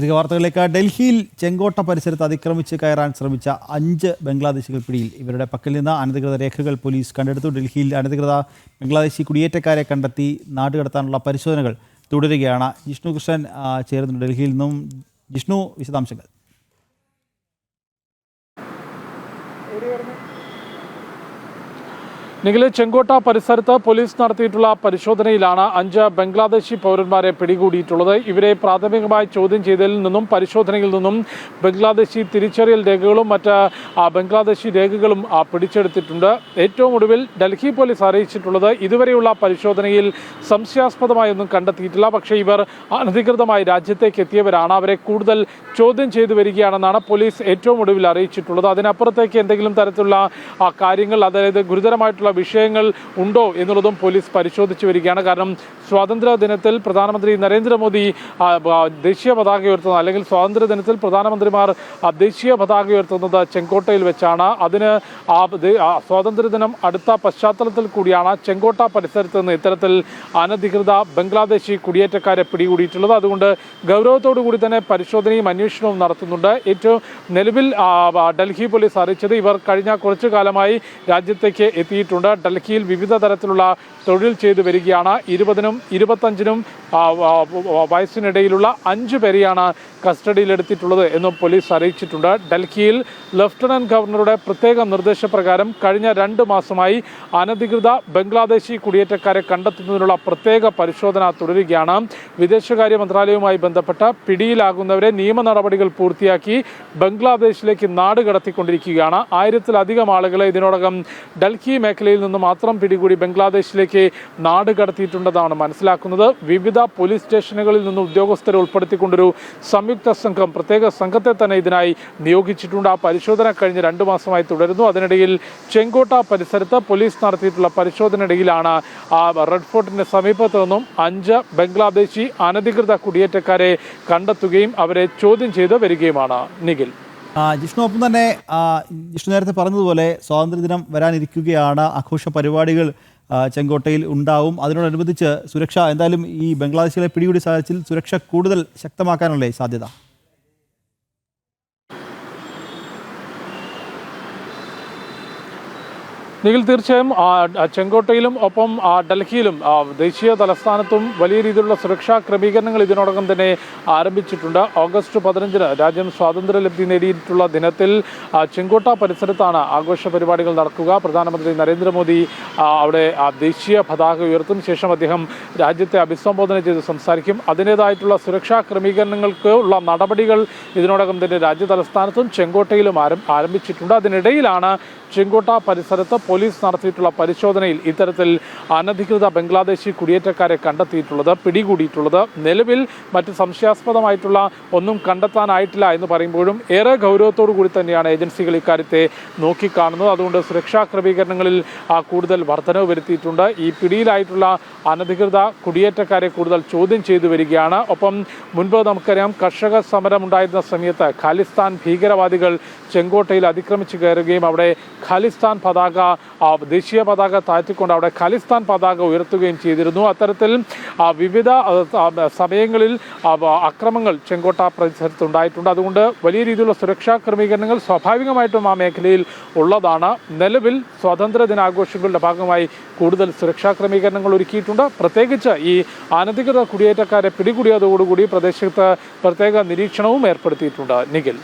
തിരികെ വാർത്തകളിലേക്ക്. ഡൽഹിയിൽ ചെങ്കോട്ട പരിസരത്ത് അതിക്രമിച്ച് കയറാൻ ശ്രമിച്ച അഞ്ച് ബംഗ്ലാദേശികൾ പിടിയിൽ. ഇവരുടെ പക്കൽ നിന്ന് അനധികൃത രേഖകൾ പോലീസ് കണ്ടെടുത്തു. ഡൽഹിയിൽ അനധികൃത ബംഗ്ലാദേശി കുടിയേറ്റക്കാരെ കണ്ടെത്തി നാടുകടത്താനുള്ള പരിശോധനകൾ തുടരുകയാണ്. ജിഷ്ണു കൃഷ്ണൻ ചേരുന്നു ഡൽഹിയിൽ നിന്നും. ജിഷ്ണു വിശദാംശങ്ങൾ. നിഖിലെ ചെങ്കോട്ട പരിസരത്ത് പോലീസ് നടത്തിയിട്ടുള്ള പരിശോധനയിലാണ് അഞ്ച് ബംഗ്ലാദേശി പൗരന്മാരെ പിടികൂടിയിട്ടുള്ളത്. ഇവരെ പ്രാഥമികമായി ചോദ്യം ചെയ്തതിൽ നിന്നും പരിശോധനയിൽ നിന്നും ബംഗ്ലാദേശി തിരിച്ചറിയൽ രേഖകളും മറ്റ് ബംഗ്ലാദേശി രേഖകളും പിടിച്ചെടുത്തിട്ടുണ്ട്. ഏറ്റവും ഒടുവിൽ ഡൽഹി പോലീസ് അറിയിച്ചിട്ടുള്ളത് ഇതുവരെയുള്ള പരിശോധനയിൽ സംശയാസ്പദമായൊന്നും കണ്ടെത്തിയിട്ടില്ല. പക്ഷേ ഇവർ അനധികൃതമായി രാജ്യത്തേക്ക് എത്തിയവരാണ്. അവരെ കൂടുതൽ ചോദ്യം ചെയ്തു വരികയാണെന്നാണ് പോലീസ് ഏറ്റവും ഒടുവിൽ അറിയിച്ചിട്ടുള്ളത്. അതിനപ്പുറത്തേക്ക് എന്തെങ്കിലും തരത്തിലുള്ള കാര്യങ്ങൾ അതായത് ഗുരുതരമായിട്ടുള്ള വിഷയങ്ങൾ ഉണ്ടോ എന്നുള്ളതും പോലീസ് പരിശോധിച്ചു വരികയാണ്. കാരണം സ്വാതന്ത്ര്യ ദിനത്തിൽ പ്രധാനമന്ത്രി നരേന്ദ്രമോദി ദേശീയ പതാക ഉയർത്തുന്നത് അല്ലെങ്കിൽ സ്വാതന്ത്ര്യ ദിനത്തിൽ പ്രധാനമന്ത്രിമാർ ദേശീയ പതാക ഉയർത്തുന്നത് ചെങ്കോട്ടയിൽ വെച്ചാണ്. അതിന് ആ ദേ- സ്വാതന്ത്ര്യ ദിനം അടുത്ത പശ്ചാത്തലത്തിൽ കൂടിയാണ് ചെങ്കോട്ട പരിസരത്ത് നിന്ന് ഇത്തരത്തിൽ അനധികൃത ബംഗ്ലാദേശി കുടിയേറ്റക്കാരെ പിടികൂടിയിട്ടുള്ളത്. അതുകൊണ്ട് ഗൗരവത്തോടു കൂടി തന്നെ പരിശോധനയും അന്വേഷണവും നടത്തുന്നുണ്ട്. ഏറ്റവും നിലവിൽ ഡൽഹി പോലീസ് അറിയിച്ചത് ഇവർ കഴിഞ്ഞ കുറച്ചു കാലമായി രാജ്യത്തേക്ക് എത്തിയിട്ടുണ്ട്. ഡൽഹിയിൽ വിവിധ തരത്തിലുള്ള തൊഴിൽ ചെയ്തു വരികയാണ്. ഇരുപതിനും ഇരുപത്തഞ്ചിനും വയസ്സിനിടയിലുള്ള അഞ്ചു പേരെയാണ് കസ്റ്റഡിയിലെടുത്തിട്ടുള്ളത് എന്നും പോലീസ് അറിയിച്ചിട്ടുണ്ട്. ഡൽഹിയിൽ ലഫ്റ്റനന്റ് ഗവർണറുടെ പ്രത്യേക നിർദ്ദേശപ്രകാരം കഴിഞ്ഞ രണ്ട് മാസമായി അനധികൃത ബംഗ്ലാദേശി കുടിയേറ്റക്കാരെ കണ്ടെത്തുന്നതിനുള്ള പ്രത്യേക പരിശോധന തുടരുകയാണ്. വിദേശകാര്യ മന്ത്രാലയവുമായി ബന്ധപ്പെട്ട പിടിയിലാകുന്നവരെ നിയമ നടപടികൾ പൂർത്തിയാക്കി ബംഗ്ലാദേശിലേക്ക് നാട് കടത്തിക്കൊണ്ടിരിക്കുകയാണ്. ആയിരത്തിലധികം ആളുകളെ ഇതിനോടകം ഡൽഹി മേഖലയിൽ നിന്ന് മാത്രം പിടികൂടി ബംഗ്ലാദേശിലേക്ക് നാട് കടത്തിയിട്ടുണ്ടെന്നാണ് മനസ്സിലാക്കുന്നത്. വിവിധ പോലീസ് സ്റ്റേഷനുകളിൽ നിന്ന് ഉദ്യോഗസ്ഥരെ ഉൾപ്പെടുത്തിക്കൊണ്ടൊരു സംയുക്ത സംഘം പ്രത്യേക സംഘത്തെ തന്നെ ഇതിനായി നിയോഗിച്ചിട്ടുണ്ട്. ആ പരിശോധന കഴിഞ്ഞ് രണ്ട് മാസമായി തുടരുന്നു. അതിനിടയിൽ ചെങ്കോട്ട പരിസരത്ത് പോലീസ് നടത്തിയിട്ടുള്ള ആ റെഡ് ഫോർട്ടിന്റെ സമീപത്ത് നിന്നും അഞ്ച് ബംഗ്ലാദേശി അനധികൃത കുടിയേറ്റക്കാരെ കണ്ടെത്തുകയും അവരെ ചോദ്യം ചെയ്ത് വരികയുമാണ്. നിഖിൽ. ജിഷ്ണു ഒപ്പം തന്നെ ജിഷ്ണു നേരത്തെ പറഞ്ഞതുപോലെ സ്വാതന്ത്ര്യദിനം വരാനിരിക്കുകയാണ്. ആഘോഷ പരിപാടികൾ ചെങ്കോട്ടയിൽ ഉണ്ടാവും. അതിനോടനുബന്ധിച്ച് സുരക്ഷ എന്തായാലും ഈ ബംഗ്ലാദേശികളെ പിടികൂടിയ സാഹചര്യത്തിൽ സുരക്ഷ കൂടുതൽ ശക്തമാക്കാനല്ലേ സാധ്യത. നിഖിൽ തീർച്ചയായും ചെങ്കോട്ടയിലും ഒപ്പം ഡൽഹിയിലും ദേശീയ തലസ്ഥാനത്തും വലിയ രീതിയിലുള്ള സുരക്ഷാ ക്രമീകരണങ്ങൾ ഇതിനോടകം തന്നെ ആരംഭിച്ചിട്ടുണ്ട്. ഓഗസ്റ്റ് പതിനഞ്ചിന് രാജ്യം സ്വാതന്ത്ര്യലബ്ധി നേടിയിട്ടുള്ള ദിനത്തിൽ ചെങ്കോട്ട പരിസരത്താണ് ആഘോഷ പരിപാടികൾ നടക്കുക. പ്രധാനമന്ത്രി നരേന്ദ്രമോദി അവിടെ ദേശീയ പതാക ഉയർത്തും ശേഷം അദ്ദേഹം രാജ്യത്തെ അഭിസംബോധന ചെയ്ത് സംസാരിക്കും. അതിന്റേതായിട്ടുള്ള സുരക്ഷാ ക്രമീകരണങ്ങൾക്ക് ഉള്ള നടപടികൾ ഇതിനോടകം തന്നെ രാജ്യ തലസ്ഥാനത്തും ചെങ്കോട്ടയിലും ആരം ആരംഭിച്ചിട്ടുണ്ട്. അതിനിടയിലാണ് ചെങ്കോട്ട പരിസരത്ത് പോലീസ് നടത്തിയിട്ടുള്ള പരിശോധനയിൽ ഇത്തരത്തിൽ അനധികൃത ബംഗ്ലാദേശി കുടിയേറ്റക്കാരെ കണ്ടെത്തിയിട്ടുള്ളത് പിടികൂടിയിട്ടുള്ളത്. നിലവിൽ മറ്റ് സംശയാസ്പദമായിട്ടുള്ള ഒന്നും കണ്ടെത്താനായിട്ടില്ല എന്ന് പറയുമ്പോഴും ഏറെ ഗൗരവത്തോടു കൂടി തന്നെയാണ് ഏജൻസികൾ ഇക്കാര്യത്തെ നോക്കിക്കാണുന്നത്. അതുകൊണ്ട് സുരക്ഷാ ക്രമീകരണങ്ങളിൽ കൂടുതൽ വർധനവ് വരുത്തിയിട്ടുണ്ട്. ഈ പിടിയിലായിട്ടുള്ള അനധികൃത കുടിയേറ്റക്കാരെ കൂടുതൽ ചോദ്യം ചെയ്തു വരികയാണ്. ഒപ്പം മുൻപ് നമുക്കറിയാം കർഷക സമരം ഉണ്ടായിരുന്ന സമയത്ത് ഖാലിസ്ഥാൻ ഭീകരവാദികൾ ചെങ്കോട്ടയിൽ അതിക്രമിച്ചു കയറുകയും അവിടെ ഖാലിസ്ഥാൻ പതാക ദേശീയ പതാക താഴ്ത്തിക്കൊണ്ട് അവിടെ ഖാലിസ്ഥാൻ പതാക ഉയർത്തുകയും ചെയ്തിരുന്നു. അത്തരത്തിൽ വിവിധ സമയങ്ങളിൽ അക്രമങ്ങൾ ചെങ്കോട്ട ഉണ്ടായിട്ടുണ്ട്. അതുകൊണ്ട് വലിയ രീതിയിലുള്ള സുരക്ഷാ ക്രമീകരണങ്ങൾ സ്വാഭാവികമായിട്ടും ആ മേഖലയിൽ ഉള്ളതാണ്. നിലവിൽ സ്വാതന്ത്ര്യ ദിനാഘോഷങ്ങളുടെ ഭാഗമായി കൂടുതൽ സുരക്ഷാ ക്രമീകരണങ്ങൾ ഒരുക്കിയിട്ടുണ്ട്. പ്രത്യേകിച്ച് ഈ അനധികൃത കുടിയേറ്റക്കാരെ പിടികൂടിയതോടുകൂടി പ്രദേശത്ത് പ്രത്യേക നിരീക്ഷണവും ഏർപ്പെടുത്തിയിട്ടുണ്ട്. നിഖിൽ.